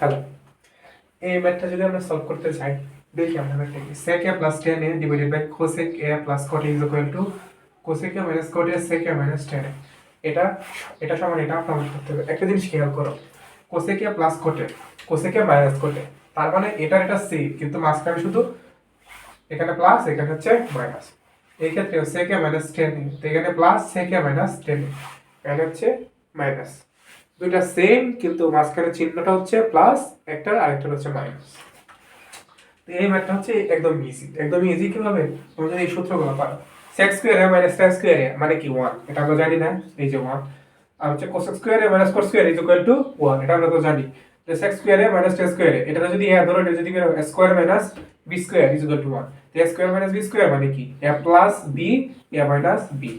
Hello এই ম্যাথটা যদি আমরা সলভ করতে চাই, দেখি আমরা ম্যাথটা কি? sec a plus tan a divided by cosec a plus cot a is equal to cosec a minus cot a, sec a tan a. এটা এটা সমান এটা প্রমাণ করতে হবে। একটা জিনিস খেয়াল করো। cosec a plus cot a, cosec a a, তার মানে এটার এটা সি কিন্তু মাঝখানে শুধু এখানে প্লাস এখানে হচ্ছে মাইনাস এই ক্ষেত্রে sec a minus tan a এখানে plus sec a minus tan a, এখানে হচ্ছে মাইনাস দুইটা সেম কিন্তু মাঝখানে চিহ্নটা হচ্ছে প্লাস একটা আরেকটা হচ্ছে মাইনাস তো এই ম্যাথটা হচ্ছে একদম ইজি একদম ইজি কীভাবে? তুমি যদি এই সূত্রগুলো পারো। Sec square minus square a মানে কি ওয়ান এটা আমরা জানি না, এই যে ওয়ান আর হচ্ছে cosec square minus cot square is equal to one এটা আমরা তো জানি। Sec square minus tan square এটা যদি এ ধরো যদি square minus b square is equal to one a square minus b square মানে কি? A plus b a minus b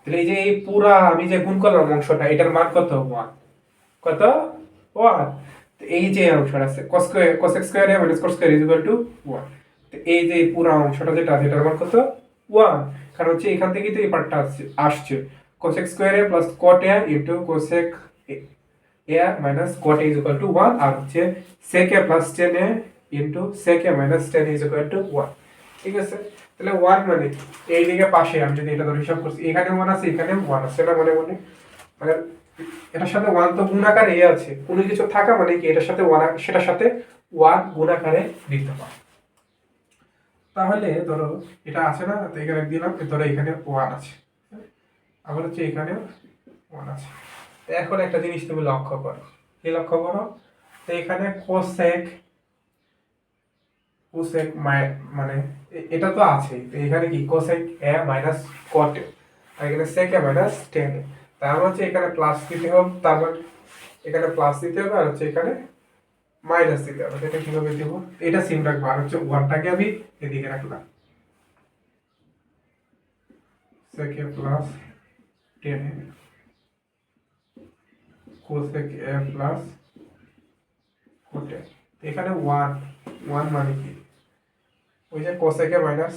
তাহলে এই যে এই পুরা আমি যে গুণ করলাম অংশটা, এটার মান কত? ওয়ান কত? ওয়ান। এই যে অংশটা আছে, cos x square minus cos square equal to 1 তো এই যে পুরো অংশটা যেটা আছে, এটার মান কত? 1 কারণ হচ্ছে এখান থেকেই তো এই পার্টটা আসছে আসছে। x square plus cot a into x a minus a is equal to 1 আর হচ্ছে sec a plus tan a into sec a minus a is equal to 1 ঠিক আছে? তাহলে 1 মানে কি? এই দিকে পাশে, আমি যদি এটা ধরে হিসাব করছি, এখানে 1 আছে, এখানে 1 আছে না মনে মনে? মানে এটার সাথে ওয়ান তো গুণাকারে এ আছে। কোনো কিছু থাকা মানে কি এটার সাথে ওয়ান সেটার সাথে ওয়ান গুণাকারে বিদ্যমান তাহলে ধরো এটা আছে না, তো এখানে দিলাম ধরো এখানে ওয়ান আছে। আবার হচ্ছে এখানে ওয়ান আছে। এখন একটা জিনিস তুমি লক্ষ্য করো। কি লক্ষ্য করো? তো এখানে কোসেক কোসেক মানে এটা তো আছে তো এখানে কি? কোসেক এ মাইনাস কট এখানে সেক এ মাইনাস টেন তার মানে হচ্ছে এখানে প্লাস দিতে হবে, তার মানে এখানে প্লাস দিতে হবে আর হচ্ছে এখানে মাইনাস দিতে হবে। এটা কীভাবে দিব? এটা সিম রাখব, আর হচ্ছে ওয়ানটাকে আমি এদিকে রাখলাম। Sec plus tan cosec A plus এখানে ওয়ান ওয়ান মানে কি? ওই যে কোসেকে মাইনাস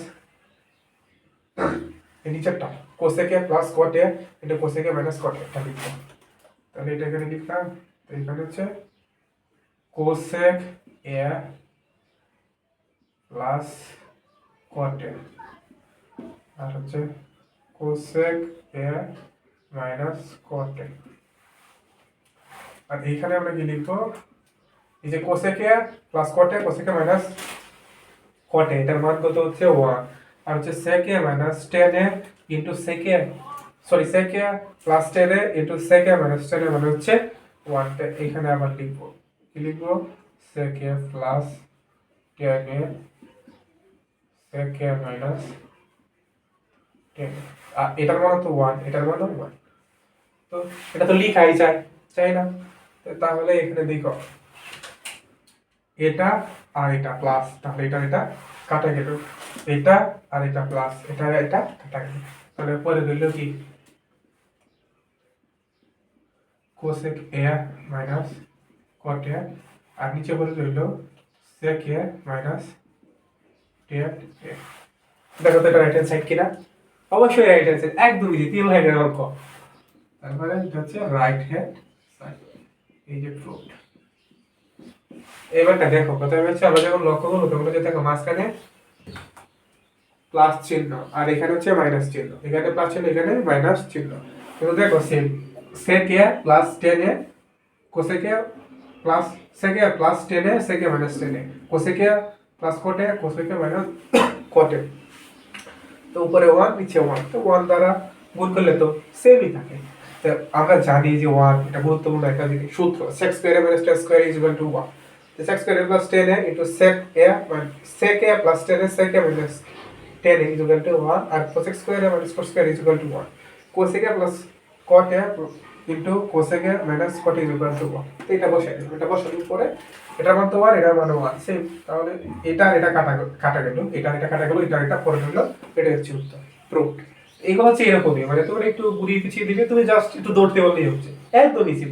নিচেরটা কোসেকে প্লাস কটে এটা কোসেকে মাইনাস কটে এটা লিখলাম। তাহলে এটা এখানে লিখলাম এখানে হচ্ছে কোসেক এ প্লাস কটে আর হচ্ছে কোসেক এ মাইনাস কটে আর এইখানে আমরা কি লিখব? এই যে cosec plus cot cosec minus cot এটার মান কত হচ্ছে? ওয়ান আর হচ্ছে sec minus tan a into sec sorry sec plus tan a into sec minus tan a মানে হচ্ছে ওয়ানটা এখানে আবার লিখব। কি লিখব? সেকে প্লাস টেন এ সেকে মাইনাস টেন আর এটার মানে তো ওয়ান এটার মানে ওয়ান তো এটা তো লিখাই যায় চাই না। তাহলে এখানে দেখো, এটা আর এটা প্লাস তাহলে এটা এটা কাটা গেল। এটা আর এটা প্লাস এটা এটা কাটা গেল। তাহলে পরে রইল কি? কোসেক এ মাইনাস কট এ আর নিচে পরে রইল সেক এ মাইনাস টেট এ দেখো তো এটা রাইট হ্যান্ড সাইড কিনা? অবশ্যই রাইট হ্যান্ড সাইড একদম ইজি তিন লাইনের অঙ্ক। তারপরে এটা হচ্ছে রাইট হ্যান্ড সাইড এই যে ফ্রুট এবারটা দেখো, প্রথমে হচ্ছে আমরা যখন লক্ষ্য করব তখন হচ্ছে দেখো মাঝখানে প্লাস চিহ্ন, আর এখানে হচ্ছে মাইনাস চিহ্ন। এখানে প্লাস চিহ্ন, এখানে মাইনাস চিহ্ন। কিন্তু দেখো same sec plus tan A cosec plus sec plus tan A sec minus tan A cosec plus cot cosec minus cot তো উপরে ওয়ান নিচে ওয়ান তো ওয়ান দ্বারা গুণ করলে তো সেমই থাকে। তো আমরা জানি যে ওয়ান এটা গুরুত্বপূর্ণ একটা জিনিস। সূত্র sec square minus tan square is equal to one sec square a plus 10a into sec a min- sec a plus 10a sec a minus 10a is equal to 1 and cosec square a minus cot square is equal to 1 cosec a plus cot a into cosec a minus cot is equal to 1 তো এটা বসাই দিলাম এটা বসানোর পরে এটার মান তো 1 এটার মান 1 সেম তাহলে এটা এটা কাটা কাটা গেল এটা এটা কাটা গেল এটা এটা পরে গেল এটা হচ্ছে উত্তর প্রুফ এইগুলো হচ্ছে এরকমই মানে তোমার একটু ঘুরিয়ে পিছিয়ে দিবে তুমি জাস্ট একটু দৌড়তে বললেই হচ্ছে একদম ইজি